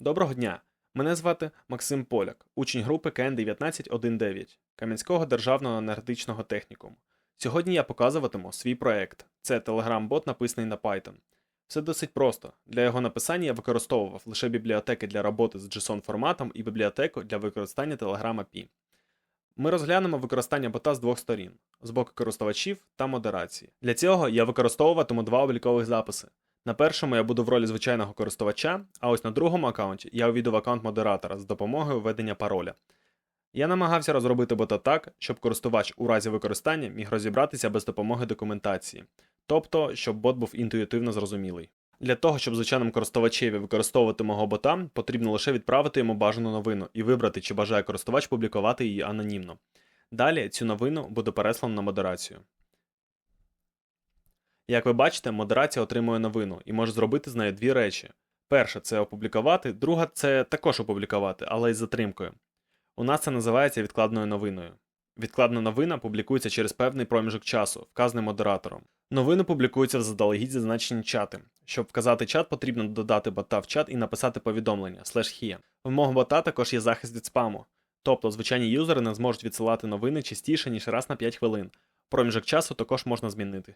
Доброго дня! Мене звати Максим Поляк, учень групи КН 1919 Кам'янського державного енергетичного технікуму. Сьогодні я показуватиму свій проект. Це Telegram-бот, написаний на Python. Все досить просто. Для його написання я використовував лише бібліотеки для роботи з JSON форматом і бібліотеку для використання Telegram API. Ми розглянемо використання бота з двох сторін: з боку користувачів та модерації. Для цього я використовуватиму два облікових записи. На першому я буду в ролі звичайного користувача, а ось на другому аккаунті я увійду в аккаунт модератора з допомогою введення пароля. Я намагався розробити бота так, щоб користувач у разі використання міг розібратися без допомоги документації, тобто, щоб бот був інтуїтивно зрозумілий. Для того, щоб звичайному користувачеві використовувати мого бота, потрібно лише відправити йому бажану новину і вибрати, чи бажає користувач публікувати її анонімно. Далі цю новину буде переслано на модерацію. Як ви бачите, модерація отримує новину і може зробити з нею дві речі. Перша це опублікувати, друга це також опублікувати, але із затримкою. У нас це називається відкладною новиною. Відкладна новина публікується через певний проміжок часу, вказаний модератором. Новини публікуються в заздалегідь зазначені чати. Щоб вказати чат, потрібно додати бота в чат і написати повідомлення slash here. В мого бота також є захист від спаму. Тобто звичайні юзери не зможуть відсилати новини частіше, ніж раз на 5 хвилин. Проміжок часу також можна змінити.